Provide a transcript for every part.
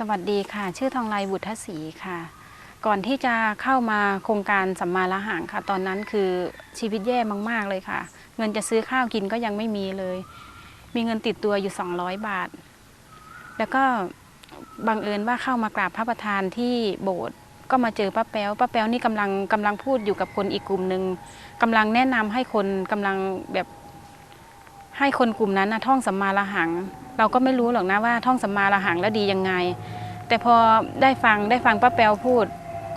สวัสดีค่ะ ชื่อทองไลบุตรศรีค่ะ ก่อนที่จะเข้ามาโครงการสัมมาละหังค่ะ ตอนนั้นคือชีวิตแย่มาก ๆ เลยค่ะ เงินจะซื้อข้าวกินก็ยังไม่มีเลย มีเงินติดตัวอยู่ 200 บาท แล้วก็บังเอิญว่าเข้ามากราบพระประธานที่โบสถ์ก็มาเจอป้าแป๊วป้าแป๊วนี่กำลังกำลังพูดอยู่กับคนอีกกลุ่มหนึ่งกำลังแนะนำให้คนกำลังแบบให้คนกลุ่มนั้นนะท่องสัมมาละหัง เราก็ไม่รู้หรอกนะว่าท่องสัมมาละหังแล้วดียังไง แต่พอได้ฟังได้ฟังป้าแป๊วพูด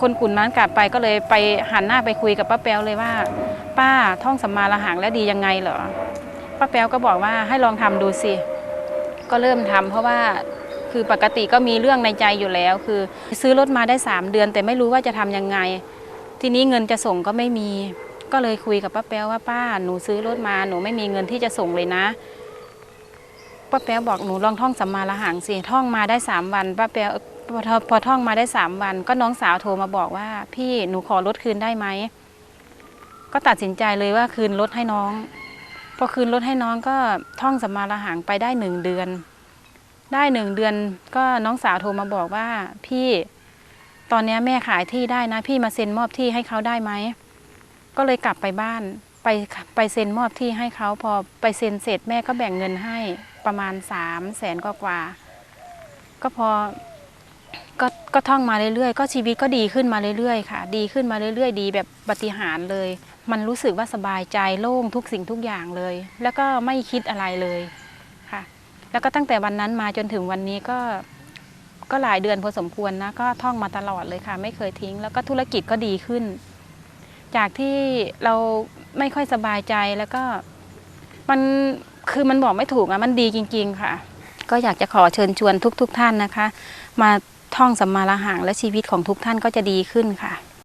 คนกลุ่มนั้นกลับไปก็เลยไปหันหน้าไปคุยกับป้าแป๊วเลยว่า ป้าท่องสัมมาละหังแล้วดียังไงเหรอป้าแป๊วก็บอกว่าให้ลองทำดูสิก็เริ่มทำเพราะว่าคือปกติก็มีเรื่องในใจอยู่แล้ว คือซื้อรถมาได้ 3 เดือน แต่ไม่รู้ว่าจะทำยังไง ทีนี้เงินจะส่งก็ไม่มี ก็เลยคุยกับป้าแป๊วว่าป้าหนูซื้อรถมาหนูไม่มีเงินที่จะส่งเลยนะ ป้าแป๊วบอกหนูลองท่องสัมมาละหังสิท่องมาได้สามวันป้าแป๊วพอพอท่องมาได้สามวัน ก็น้องสาวโทรมาบอกว่า พี่หนูขอรถคืนได้ไหมก็ตัดสินใจเลยว่าคืนรถให้น้องพอคืนรถให้น้องก็ท่องสัมมาละหังไปได้หนึ่งเดือน ได้หนึ่งเดือนก็น้องสาวโทรมาบอกว่าพี่ตอนนี้แม่ขายที่ได้นะ พี่มาเซ็นมอบที่ให้เขาได้ไหมก็เลยกลับไปบ้าน ไปไปเซ็นมอบที่ให้เขาพอไปเซ็นเสร็จแม่ก็แบ่งเงินให้ประมาณสามแสนกว่าๆก็พอก็ก็ท่องมาเรื่อยๆ ก็ชีวิตก็ดีขึ้นมาเรื่อยๆค่ะ ดีขึ้นมาเรื่อยๆ ดีแบบปฏิหารเลย มันรู้สึกว่าสบายใจโล่งทุกสิ่งทุกอย่างเลย แล้วก็ไม่คิดอะไรเลยค่ะ แล้วก็ตั้งแต่วันนั้นมาจนถึงวันนี้ก็ก็หลายเดือนพอสมควรนะก็ท่องมาตลอดเลยค่ะ ไม่เคยทิ้ง แล้วก็ธุรกิจก็ดีขึ้น จากที่เรา ไม่ค่อยสบายใจแล้วก็มันคือมันบอกไม่ถูกอะมันดีจริง ๆ ค่ะ ก็อยากจะขอเชิญชวนทุก ๆ ท่านนะคะ มาท่องสัมมาละหังและชีวิตของทุกท่านก็จะดีขึ้นค่ะ